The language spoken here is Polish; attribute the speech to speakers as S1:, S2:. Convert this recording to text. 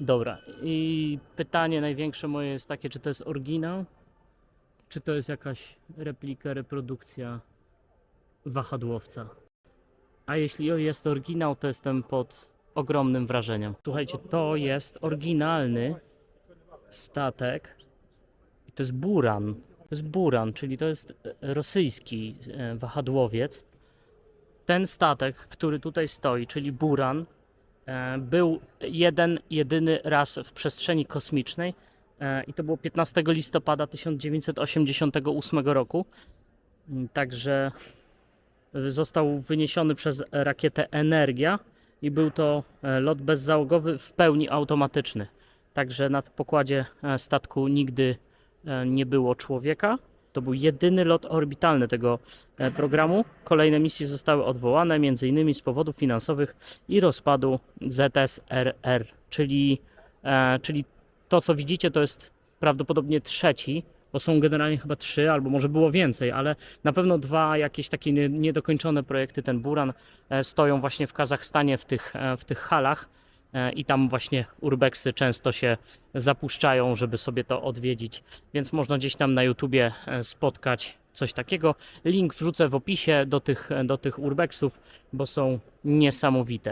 S1: Dobra, i pytanie największe moje jest takie, czy to jest oryginał, czy to jest jakaś replika, reprodukcja wahadłowca. A jeśli jest oryginał, to jestem pod ogromnym wrażeniem. Słuchajcie, to jest oryginalny statek i to jest Buran. To jest Buran, czyli to jest e, rosyjski e, wahadłowiec. Ten statek, który tutaj stoi, czyli Buran, był jeden, jedyny raz w przestrzeni kosmicznej e, i to było 15 listopada 1988 roku. Mm, Także został wyniesiony przez rakietę Energia i był to e, lot bezzałogowy w pełni automatyczny. Także na pokładzie e, statku nigdy e, nie było człowieka. To był jedyny lot orbitalny tego e, programu. Kolejne misje zostały odwołane, m.in. z powodów finansowych i rozpadu ZSRR, czyli, e, czyli to, co widzicie, to jest prawdopodobnie trzeci, bo są generalnie chyba trzy, albo może było więcej, ale na pewno dwa jakieś takie nie- niedokończone projekty, ten Buran, e, stoją właśnie w Kazachstanie w tych, w tych halach i tam właśnie urbexy często się zapuszczają, żeby sobie to odwiedzić, więc można gdzieś tam na YouTubie e, spotkać coś takiego. Link wrzucę w opisie do tych, do tych urbexów, bo są niesamowite.